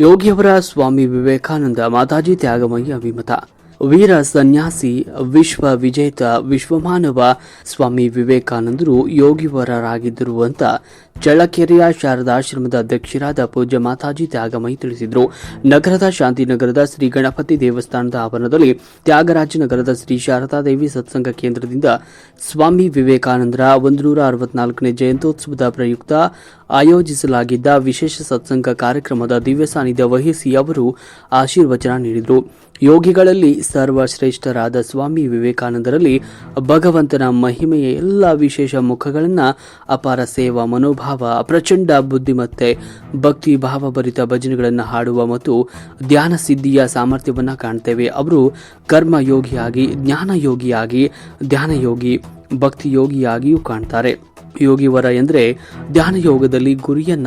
ಯೋಗಿಯವರ ಸ್ವಾಮಿ ವಿವೇಕಾನಂದ ಮಾತಾಜಿ ತ್ಯಾಗಮಯ್ಯ ಅಭಿಮತ ವೀರ ಸನ್ಯಾಸಿ ವಿಶ್ವ ವಿಜೇತ ವಿಶ್ವಮಾನವ ಸ್ವಾಮಿ ವಿವೇಕಾನಂದರು ಯೋಗಿವರರಾಗಿದ್ದರು ಅಂತ ಚಳ್ಳಕೆರೆಯ ಶಾರದಾಶ್ರಮದ ಅಧ್ಯಕ್ಷರಾದ ಪೂಜ್ಯ ಮಾತಾಜಿ ತ್ಯಾಗಮಯಿ ತಿಳಿಸಿದರು. ನಗರದ ಶಾಂತಿನಗರದ ಶ್ರೀ ಗಣಪತಿ ದೇವಸ್ಥಾನದ ಆವರಣದಲ್ಲಿ ತ್ಯಾಗರಾಜನಗರದ ಶ್ರೀ ಶಾರದಾದೇವಿ ಸತ್ಸಂಗ ಕೇಂದ್ರದಿಂದ ಸ್ವಾಮಿ ವಿವೇಕಾನಂದರ ಒಂದು ನೂರ ಅರವತ್ನಾಲ್ಕನೇ ಜಯಂತ್ಯೋತ್ಸವದ ಪ್ರಯುಕ್ತ ಆಯೋಜಿಸಲಾಗಿದ್ದ ವಿಶೇಷ ಸತ್ಸಂಗ ಕಾರ್ಯಕ್ರಮದ ದಿವ್ಯ ಸಾನ್ನಿಧ್ಯ ವಹಿಸಿ ಅವರು ಆಶೀರ್ವಚನ ನೀಡಿದರು. ಯೋಗಿಗಳಲ್ಲಿ ಸರ್ವಶ್ರೇಷ್ಠರಾದ ಸ್ವಾಮಿ ವಿವೇಕಾನಂದರಲ್ಲಿ ಭಗವಂತನ ಮಹಿಮೆಯ ಎಲ್ಲ ವಿಶೇಷ ಮುಖಗಳನ್ನು ಅಪಾರ ಸೇವಾ ಮನೋಭಾವ ಪ್ರಚಂಡ ಬುದ್ಧಿಮತ್ತೆ ಭಕ್ತಿ ಭಾವಭರಿತ ಭಜನೆಗಳನ್ನು ಹಾಡುವ ಮತ್ತು ಧ್ಯಾನ ಸಿದ್ಧಿಯ ಸಾಮರ್ಥ್ಯವನ್ನು ಕಾಣ್ತೇವೆ. ಅವರು ಕರ್ಮಯೋಗಿಯಾಗಿ, ಜ್ಞಾನಯೋಗಿಯಾಗಿ, ಧ್ಯಾನಯೋಗಿ ಭಕ್ತಿ ಯೋಗಿಯಾಗಿಯೂ ಕಾಣ್ತಾರೆ. ಯೋಗಿವರ ಎಂದರೆ ಧ್ಯಾನ ಯೋಗದಲ್ಲಿ ಗುರಿಯನ್ನ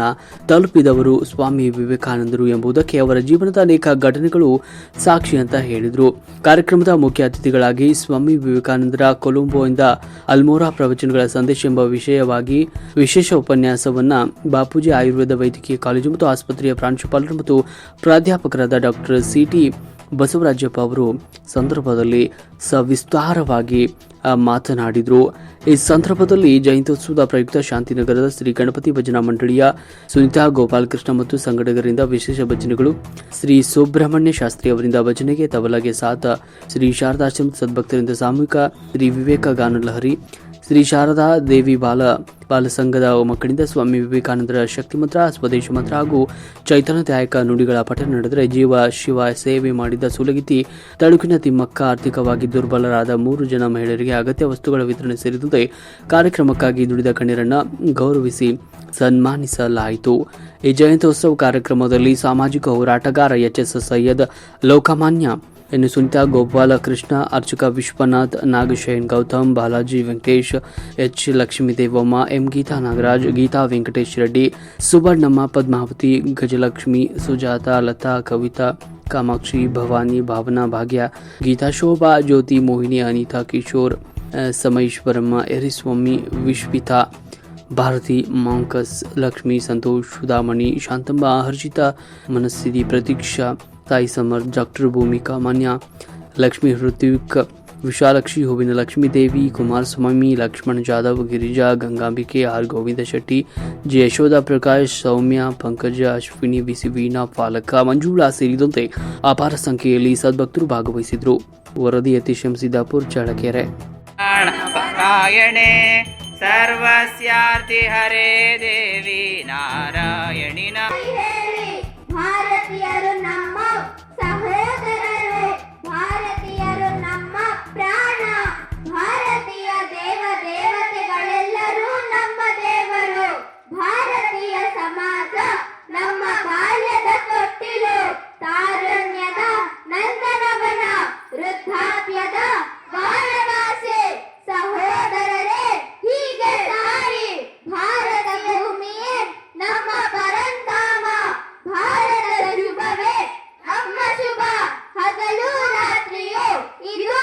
ತಲುಪಿದವರು ಸ್ವಾಮಿ ವಿವೇಕಾನಂದರು ಎಂಬುದಕ್ಕೆ ಅವರ ಜೀವನದ ಅನೇಕ ಘಟನೆಗಳು ಸಾಕ್ಷಿ ಅಂತ ಹೇಳಿದರು. ಕಾರ್ಯಕ್ರಮದ ಮುಖ್ಯ ಅತಿಥಿಗಳಾಗಿ ಸ್ವಾಮಿ ವಿವೇಕಾನಂದರ ಕೊಲಂಬೋಯಿಂದ ಅಲ್ಮೋರಾ ಪ್ರವಚನಗಳ ಸಂದೇಶ ಎಂಬ ವಿಷಯವಾಗಿ ವಿಶೇಷ ಉಪನ್ಯಾಸವನ್ನ ಬಾಪೂಜಿ ಆಯುರ್ವೇದ ವೈದ್ಯಕೀಯ ಕಾಲೇಜು ಮತ್ತು ಆಸ್ಪತ್ರೆಯ ಪ್ರಾಂಶುಪಾಲರು ಮತ್ತು ಪ್ರಾಧ್ಯಾಪಕರಾದ ಡಾಕ್ಟರ್ ಸಿಟಿ ಬಸವರಾಜಪ್ಪ ಅವರು ಸಂದರ್ಭದಲ್ಲಿ ಸವಿಸ್ತಾರವಾಗಿ ಮಾತನಾಡಿದರು. ಈ ಸಂದರ್ಭದಲ್ಲಿ ಜಯಂತ್ಯೋತ್ಸವದ ಪ್ರಯುಕ್ತ ಶಾಂತಿನಗರದ ಶ್ರೀ ಗಣಪತಿ ಭಜನಾ ಮಂಡಳಿಯ ಸುನಿತಾ ಗೋಪಾಲಕೃಷ್ಣ ಮತ್ತು ಸಂಘಟಕರಿಂದ ವಿಶೇಷ ಭಜನೆಗಳು ಶ್ರೀ ಸುಬ್ರಹ್ಮಣ್ಯ ಶಾಸ್ತ್ರಿ ಅವರಿಂದ ಭಜನೆಗೆ ತಬಲಗೆ ಸಾಥ ಶ್ರೀ ಶಾರದಾಶ್ರಮ ಸದ್ಭಕ್ತರಿಂದ ಸಾಮೂಹಿಕ ಶ್ರೀ ವಿವೇಕ ಗಾನ ಲಹರಿ ಶ್ರೀ ಶಾರದಾ ದೇವಿ ಬಾಲ ಬಾಲ ಸಂಘದ ಮಕ್ಕಳಿಂದ ಸ್ವಾಮಿ ವಿವೇಕಾನಂದರ ಶಕ್ತಿ ಮಂತ್ರ, ಸ್ವದೇಶ ಮಂತ್ರ ಹಾಗೂ ಚೈತನ್ಯದಾಯಕ ನುಡಿಗಳ ಪಠಣ ನಡೆದರೆ ಜೀವ ಶಿವ ಸೇವೆ ಮಾಡಿದ ಸುಲಗಿತಿ ತಳುಕಿನ ತಿಮ್ಮಕ್ಕ ಆರ್ಥಿಕವಾಗಿ ದುರ್ಬಲರಾದ ಮೂರು ಜನ ಮಹಿಳೆಯರಿಗೆ ಅಗತ್ಯ ವಸ್ತುಗಳ ವಿತರಣೆ ಸೇರಿದಂತೆ ಕಾರ್ಯಕ್ರಮಕ್ಕಾಗಿ ದುಡಿದ ಗಣ್ಯರನ್ನ ಗೌರವಿಸಿ ಸನ್ಮಾನಿಸಲಾಯಿತು. ಈ ಜಯಂತ್ಯೋತ್ಸವ ಕಾರ್ಯಕ್ರಮದಲ್ಲಿ ಸಾಮಾಜಿಕ ಹೋರಾಟಗಾರ ಎಚ್ ಎಸ್ ಸೈಯದ್ ಲೋಕಮಾನ್ಯ ಇನ್ನು ಸುನಿತಾ ಗೋಪಾಲಕೃಷ್ಣ ಅರ್ಚಕ ವಿಶ್ವನಾಥ್ ನಾಗಶಯನ್ ಗೌತಮ್ ಬಾಲಾಜಿ ವೆಂಕಟೇಶ್ ಎಚ್ ಲಕ್ಷ್ಮೀದೇವಮ್ಮ ಎಂ ಗೀತಾ ನಾಗರಾಜ್ ಗೀತಾ ವೆಂಕಟೇಶ್ ರೆಡ್ಡಿ ಸುವರ್ಣಮ್ಮ ಪದ್ಮಾವತಿ ಗಜಲಕ್ಷ್ಮಿ ಸುಜಾತ ಲತಾ ಕವಿತಾ ಕಾಮಾಕ್ಷಿ ಭವಾನಿ ಭಾವನಾ ಭಾಗ್ಯ ಗೀತಾ ಶೋಭಾ ಜ್ಯೋತಿ ಮೋಹಿನಿ ಅನಿತಾ ಕಿಶೋರ್ ಆ, ಸಮೈಶ್ವರಮ್ಮ ಎರಿಸ್ವಾಮಿ ವಿಶ್ವಿತಾ ಭಾರತಿ ಮಾಂಕಸ್ ಲಕ್ಷ್ಮಿ ಸಂತೋಷ್ ಸುಧಾಮಣಿ ಶಾಂತಮ್ಮ ಹರ್ಷಿತಾ ಮನಸ್ಥಿತಿ ಪ್ರತೀಕ್ಷಾ ಸಾಯಿ ಸಮರ್ ಡಾಕ್ಟರ್ ಭೂಮಿಕಾ ಮಾನ್ಯ ಲಕ್ಷ್ಮಿ ಹೃತ್ವಿಕ್ ವಿಶಾಲಕ್ಷಿ ಹೂವಿನ Lakshmidevi Kumaraswamy Laxman Jadhav Girija Gangambike R Govinda Shetty J Yashoda Prakash Soumya Pankaja Ashwini BC Veena Palaka Manjula ಸೇರಿದಂತೆ ಅಪಾರ ಸಂಖ್ಯೆಯಲ್ಲಿ ಸದ್ಭಕ್ತರು ಭಾಗವಹಿಸಿದ್ರು ವರದಿ ಯತೀಶ್ ಎಂ ಸಿದ್ದಾಪುರ್ ಚಳ್ಳಕೆರೆ ನಾರಾಯಣೆ ಸರ್ವಸ್ಯಾರ್ತಿ ಹರೇ ದೇವಿ ನಾರಾಯಣಿ ನಾ ಭಾರತೀಯರು ನಮ್ಮ Иду!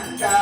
Yeah.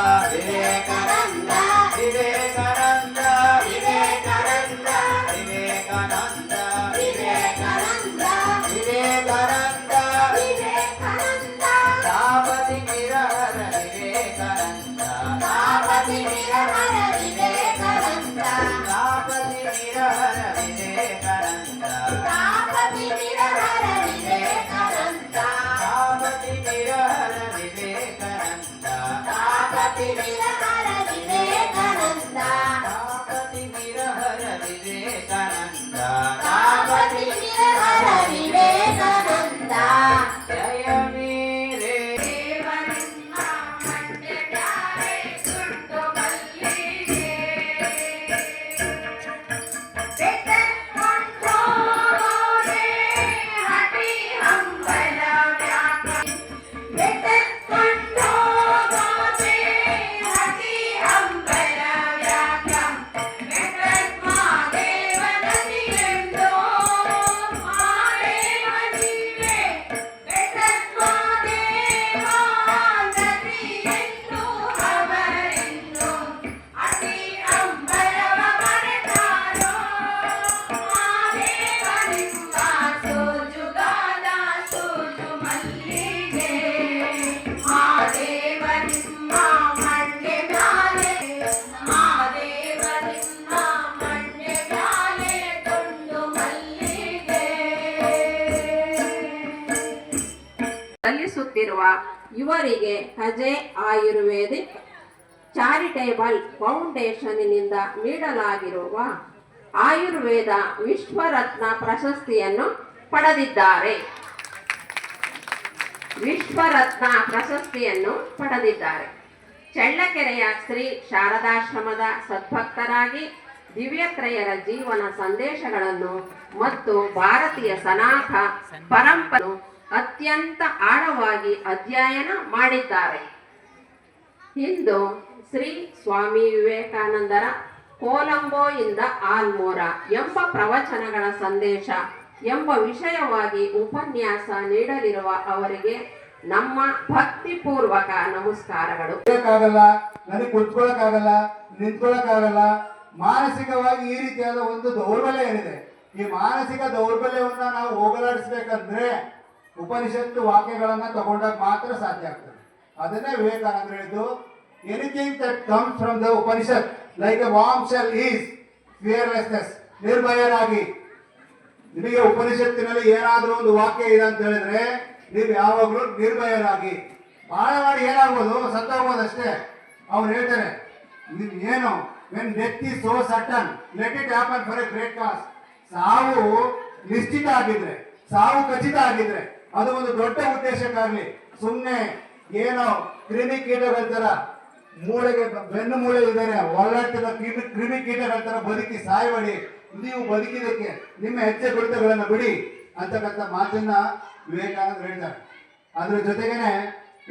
ನಡೆಸುತ್ತಿರುವ ಇವರಿಗೆ ಕಜೆ ಆಯುರ್ವೇದಿಕ್ ಚಾರಿಟೇಬಲ್ ಫೌಂಡೇಶನ್ನಿಂದ ನೀಡಲಾಗಿರುವ ಆಯುರ್ವೇದ ವಿಶ್ವರತ್ನ ಪ್ರಶಸ್ತಿಯನ್ನು ಪಡೆದಿದ್ದಾರೆ. ವಿಶ್ವರತ್ನ ಪ್ರಶಸ್ತಿಯನ್ನು ಪಡೆದಿದ್ದಾರೆ. ಚಳ್ಳಕೆರೆಯ ಶ್ರೀ ಶಾರದಾಶ್ರಮದ ಸದ್ಭಕ್ತರಾಗಿ ದಿವ್ಯತ್ರಯರ ಜೀವನ ಸಂದೇಶಗಳನ್ನು ಮತ್ತು ಭಾರತೀಯ ಸನಾಥ ಪರಂಪರೆ ಅತ್ಯಂತ ಆಳವಾಗಿ ಅಧ್ಯಯನ ಮಾಡಿದ್ದಾರೆ. ಇಂದು ಶ್ರೀ ಸ್ವಾಮಿ ವಿವೇಕಾನಂದರ ಕೋಲಂಬೋ ಇಂದ ಆಲ್ಮೋರ ಎಂಬ ಪ್ರವಚನಗಳ ಸಂದೇಶ ಎಂಬ ವಿಷಯವಾಗಿ ಉಪನ್ಯಾಸ ನೀಡಲಿರುವ ಅವರಿಗೆ ನಮ್ಮ ಭಕ್ತಿಪೂರ್ವಕ ನಮಸ್ಕಾರಗಳು. ಆಗಲ್ಲ ನನಗೆ ಕುತ್ಕೊಳಕ್ಕಾಗಲ್ಲ, ನಿಂತ್ಕೊಳಕ್ಕಾಗಲ್ಲ, ಮಾನಸಿಕವಾಗಿ ಈ ರೀತಿಯಾದ ಒಂದು ದೌರ್ಬಲ್ಯ ಏನಿದೆ? ಈ ಮಾನಸಿಕ ದೌರ್ಬಲ್ಯವನ್ನ ನಾವು ಹೋಗಲಾಡಿಸ್ಬೇಕಂದ್ರೆ ಉಪನಿಷತ್ತು ವಾಕ್ಯಗಳನ್ನ ತಗೊಂಡಾಗ ಮಾತ್ರ ಸಾಧ್ಯ ಆಗ್ತದೆ. ಅದನ್ನೇ ವಿವೇಕಾನಂದ ಹೇಳಿದ್ದು anything that comes from the Upanishad like a bombshell is fearlessness ನಿರ್ಭಯರಾಗಿ. ನಿಮಗೆ ಉಪನಿಷತ್ತಿನಲ್ಲಿ ಏನಾದರೂ ಒಂದು ವಾಕ್ಯ ಇದೆ ಅಂತ ಹೇಳಿದ್ರೆ, ನೀವು ಯಾವಾಗಲೂ ನಿರ್ಭಯರಾಗಿ. ಬಹಳ ಮಾಡಿ ಏನಾಗ್ಬೋದು? ಸತ್ತೋಗ್ಬೋದು ಅಷ್ಟೇ. ಅವ್ರು ಹೇಳ್ತಾರೆ ನೀವು ಏನು? When death is so sudden let it happen for a great cause ಸಾವು ನಿಶ್ಚಿತ ಆಗಿದ್ರೆ, ಸಾವು ಖಚಿತ ಆಗಿದ್ರೆ ಅದು ಒಂದು ದೊಡ್ಡ ಉದ್ದೇಶಕ್ಕಾಗಲಿ ಸುಮ್ಮನೆ ಏನೋ ಕ್ರಿಮಿ ಕೀಟಗಳ ತರ ಮೂಳೆಗೆ ಬೆನ್ನು ಮೂಳೆ ಇದ್ದಾರೆ ಒಳಾಟದ ಕ್ರಿಮಿ ಕ್ರಿಮಿ ಕೀಟಗಳ ತರ ಬದುಕಿ ಸಾಯಬೇಡಿ. ನೀವು ಬದುಕಿದಕ್ಕೆ ನಿಮ್ಮ ಹೆಜ್ಜೆ ಕುಡಿತಗಳನ್ನು ಬಿಡಿ ಅಂತಕ್ಕಂಥ ಮಾತನ್ನ ವಿವೇಕಾನಂದ ಹೇಳ್ತಾರೆ. ಅದ್ರ ಜೊತೆಗೇನೆ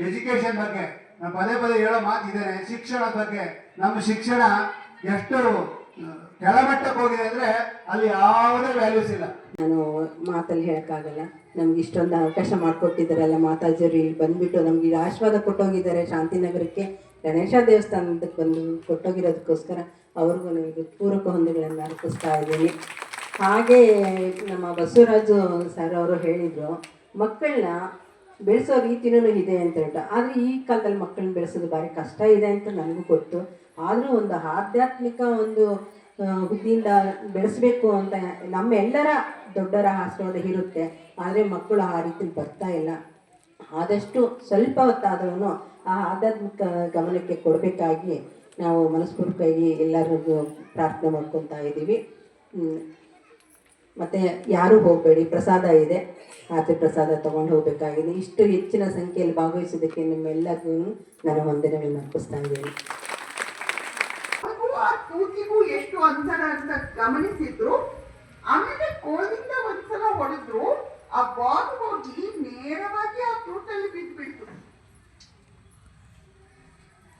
ಎಜುಕೇಶನ್ ಬಗ್ಗೆ ನಾನು ಪದೇ ಪದೇ ಹೇಳೋ ಮಾತಿದ್ದೇನೆ ಶಿಕ್ಷಣ ಬಗ್ಗೆ. ನಮ್ಮ ಶಿಕ್ಷಣ ಎಷ್ಟು ಕೆಳಮಟ್ಟಕ್ಕೆ ಹೋಗಿದೆ ಅಂದ್ರೆ ಅಲ್ಲಿ ಯಾವುದೇ ವ್ಯಾಲ್ಯೂಸ್ ಇಲ್ಲ. ನಾನು ಮಾತಲ್ಲಿ ಹೇಳಕ್ಕಾಗಲ್ಲ. ನಮ್ಗೆ ಇಷ್ಟೊಂದು ಅವಕಾಶ ಮಾಡಿಕೊಟ್ಟಿದ್ದಾರಲ್ಲ ಮಾತಾಜಿಯವರು ಇಲ್ಲಿ ಬಂದ್ಬಿಟ್ಟು ನಮ್ಗೆ ಆಶೀರ್ವಾದ ಕೊಟ್ಟೋಗಿದ್ದಾರೆ ಶಾಂತಿನಗರಕ್ಕೆ. ಗಣೇಶ ದೇವಸ್ಥಾನದಕ್ಕೆ ಬಂದು ಕೊಟ್ಟೋಗಿರೋದಕ್ಕೋಸ್ಕರ ಅವ್ರಿಗೂ ನನಗೆ ಪೂರಕ ಹೊಂದಿಗಳನ್ನು ಅರ್ಪಿಸ್ತಾ ಇದ್ದೀನಿ. ಹಾಗೆ ನಮ್ಮ ಬಸವರಾಜು ಸರ್ ಅವರು ಹೇಳಿದರು, ಮಕ್ಕಳನ್ನ ಬೆಳೆಸೋ ರೀತಿನೂ ಇದೆ ಅಂತ ಹೇಳ್ತ ಆದರೆ ಈ ಕಾಲದಲ್ಲಿ ಮಕ್ಕಳನ್ನ ಬೆಳೆಸೋದು ಭಾರಿ ಕಷ್ಟ ಇದೆ ಅಂತ ನನಗೂ ಗೊತ್ತು. ಆದರೂ ಒಂದು ಆಧ್ಯಾತ್ಮಿಕ ಒಂದು ಬುದ್ಧಿಯಿಂದ ಬೆಳೆಸಬೇಕು ಅಂತ ನಮ್ಮೆಲ್ಲರ ದೊಡ್ಡರ ಆಶೀರ್ವಾದ ಇರುತ್ತೆ. ಆದರೆ ಮಕ್ಕಳು ಆ ರೀತಿ ಬರ್ತಾ ಇಲ್ಲ. ಆದಷ್ಟು ಸ್ವಲ್ಪ ಹೊತ್ತಾದ್ರೂ ಆ ಆಧ್ಯಾತ್ಮಿಕ ಗಮನಕ್ಕೆ ಕೊಡಬೇಕಾಗಿ ನಾವು ಮನಸ್ಪೂರ್ವಕವಾಗಿ ಎಲ್ಲರಿಗೂ ಪ್ರಾರ್ಥನೆ ಮಾಡ್ಕೊತಾ ಇದ್ದೀವಿ. ಮತ್ತೆ ಯಾರೂ ಹೋಗಬೇಡಿ, ಪ್ರಸಾದ ಇದೆ. ಆತಿ ಪ್ರಸಾದ ತಗೊಂಡು ಹೋಗಬೇಕಾಗಿದೆ. ಇಷ್ಟು ಹೆಚ್ಚಿನ ಸಂಖ್ಯೆಯಲ್ಲಿ ಭಾಗವಹಿಸೋದಕ್ಕೆ ನಿಮ್ಮೆಲ್ಲರಿಗೂ ನಾನು ವಂದನೆಗಳನ್ನು ಅರ್ಪಿಸ್ತಾ ಇದ್ದೀನಿ. ತೂತಿಗೂ ಎಷ್ಟು ಅಂತರ ಅಂತ ಗಮನಿಸಿದ್ರು. ಆಮೇಲೆ ಕೋಲಿಂದ ಒಂದ್ಸಲ ಹೊಡೆದ್ರು. ಆ ಬಾಲ್ ಹೋಗಿ ನೇರವಾಗಿ ಆ ತೂತಲ್ಲಿ ಬಿದ್ದ್ಬಿಡ್ತು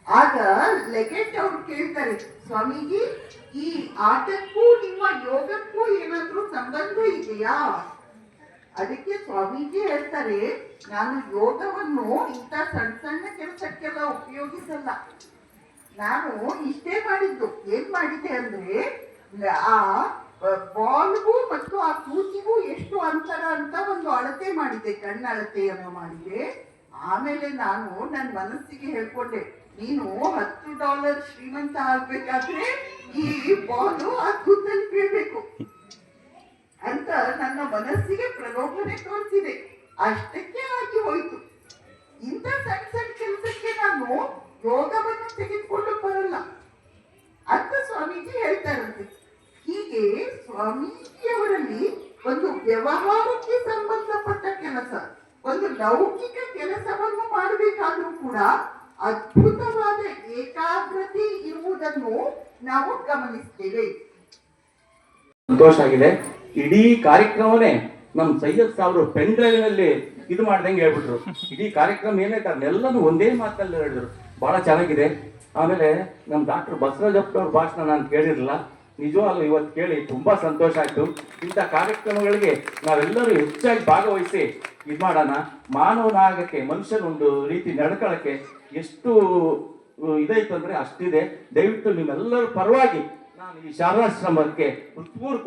ಆಗ ಲೆಗೆಟ್ ಅವ್ರು ಕೇಳ್ತಾರೆ, ಸ್ವಾಮೀಜಿ, ಈ ಆಟಕ್ಕೂ ನಿಮ್ಮ ಯೋಗಕ್ಕೂ ಏನಾದ್ರೂ ಸಂಬಂಧ ಇದೆಯಾ? ಅದಕ್ಕೆ ಸ್ವಾಮೀಜಿ ಹೇಳ್ತಾರೆ, ನಾನು ಯೋಗವನ್ನು ಇಂಥ ಸಣ್ಣ ಸಣ್ಣ ಕೆಲಸಕ್ಕೆಲ್ಲ ಉಪಯೋಗಿಸಲ್ಲ. ನಾನು ಇಷ್ಟೇ ಮಾಡಿದ್ದು. ಏನ್ ಮಾಡಿದೆ ಅಂದ್ರೆ, ಆ ಬಾಲ್ಗೂ ಮತ್ತು ಆ ಕೂತಿಗೂ ಎಷ್ಟು ಅಂತರ ಅಂತ ಒಂದು ಅಳತೆ ಮಾಡಿದೆ ಕಣ್ಣ ಅಳತೆಯನ್ನು ಮಾಡಿದೆ. ಆಮೇಲೆ ನಾನು ನನ್ನ ಮನಸ್ಸಿಗೆ ಹೇಳ್ಕೊಂಡೆ ನೀನು ಹತ್ತು ಡಾಲರ್ ಶ್ರೀಮಂತ ಆಗ್ಬೇಕಾದ್ರೆ ಈ ಬಾಲು ಆ ಕೂತಲ್ಲಿ ಬೀಳ್ಬೇಕು. ಅಂತ ನನ್ನ ಮನಸ್ಸಿಗೆ ಪ್ರಲೋಭನೆ ತೋರಿಸಿದೆ. ಅಷ್ಟಕ್ಕೆ ಆಗಿ ಹೋಯ್ತು. ಇಂಥ ಸಣ್ಣ ಸಣ್ಣ ಕೆಲಸಕ್ಕೆ ನಾನು ಯೋಗವನ್ನು ತೆಗೆದುಕೊಂಡು ಬರಲ್ಲ. ಅಂತ ಸ್ವಾಮೀಜಿ ಹೇಳ್ತಾರಂತೆ. ಹೀಗೆ ಸ್ವಾಮೀಜಿಯವರಲ್ಲಿ ಒಂದು ವ್ಯವಹಾರಕ್ಕೆ ಸಂಬಂಧಪಟ್ಟ ಕೆಲಸ, ಒಂದು ಲೌಕಿಕ ಕೆಲಸವನ್ನು ಮಾಡಬೇಕಾದ್ರೂ ಕೂಡ ಅದ್ಭುತವಾದ ಏಕಾಗ್ರತೆ ಇರುವುದನ್ನು ನಾವು ಗಮನಿಸ್ತೇವೆ ಸಂತೋಷ ಆಗಿದೆ ಇಡೀ ಕಾರ್ಯಕ್ರಮವೇ ನಮ್ ಸೈಯದ್ ಸಾವಿರ ಪೆನ್ ಡ್ರೈವ್ನಲ್ಲಿ ಇದು ಮಾಡ್ದಂಗೆ ಹೇಳ್ಬಿಟ್ರು. ಇಡೀ ಕಾರ್ಯಕ್ರಮ ಏನೈತೆ ಅದನ್ನೆಲ್ಲನೂ ಒಂದೇ ಮಾತಲ್ಲಿ ಹೇಳಿದ್ರು. ಬಹಳ ಚೆನ್ನಾಗಿದೆ. ಆಮೇಲೆ ನಮ್ ಡಾಕ್ಟರ್ ಬಸವರಾಜಪ್ಪ ಅವ್ರ ಭಾಷಣ ನಾನು ಕೇಳಿರಲಿಲ್ಲ. ನಿಜವಾಗ್ಲೂ ಇವತ್ತು ಕೇಳಿ ತುಂಬಾ ಸಂತೋಷ ಆಯ್ತು. ಇಂಥ ಕಾರ್ಯಕ್ರಮಗಳಿಗೆ ನಾವೆಲ್ಲರೂ ಹೆಚ್ಚಾಗಿ ಭಾಗವಹಿಸಿ ಇದು ಮಾಡೋಣ ಮಾನವನಾಗಕ್ಕೆ ಮನುಷ್ಯನೊಂದು ರೀತಿ ನಡ್ಕೊಳಕ್ಕೆ ಎಷ್ಟು ಇದೈತು ಅಂದ್ರೆ ಅಷ್ಟಿದೆ. ದಯವಿಟ್ಟು ನಿಮ್ಮೆಲ್ಲರ ಪರವಾಗಿ ನಾನು ಈ ಶಾರಾಶ್ರಮಕ್ಕೆ ಹೃತ್ಪೂರ್ವ